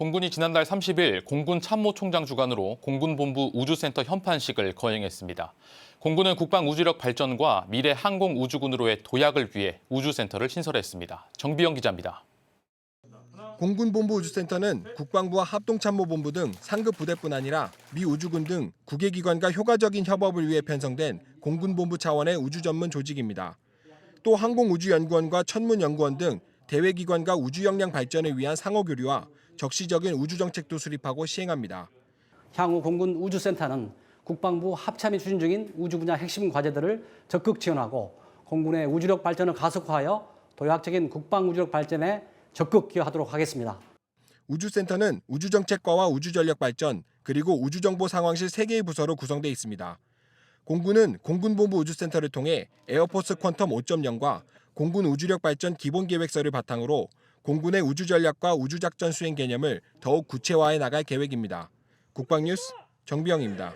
공군이 지난달 30일 공군 참모총장 주관으로 공군본부 우주센터 현판식을 거행했습니다. 공군은 국방 우주력 발전과 미래 항공 우주군으로의 도약을 위해 우주센터를 신설했습니다. 정비영 기자입니다. 공군본부 우주센터는 국방부와 합동참모본부 등 상급 부대뿐 아니라 미 우주군 등 국외기관과 효과적인 협업을 위해 편성된 공군본부 차원의 우주 전문 조직입니다. 또 항공우주연구원과 천문연구원 등 대외기관과 우주 역량 발전을 위한 상호교류와 적시적인 우주 정책도 수립하고 시행합니다. 향후 공군 우주센터는 국방부 합참이 추진 중인 우주 분야 핵심 과제들을 적극 지원하고 공군의 우주력 발전을 가속화하여 도약적인 국방 우주력 발전에 적극 기여하도록 하겠습니다. 우주센터는 우주정책과와 우주전력 발전 그리고 우주정보 상황실 3개의 부서로 구성돼 있습니다. 공군은 공군본부 우주센터를 통해 에어포스 퀀텀 5.0과 공군 우주력 발전 기본 계획서를 바탕으로 공군의 우주 전략과 우주 작전 수행 개념을 더욱 구체화해 나갈 계획입니다. 국방뉴스 정비영입니다.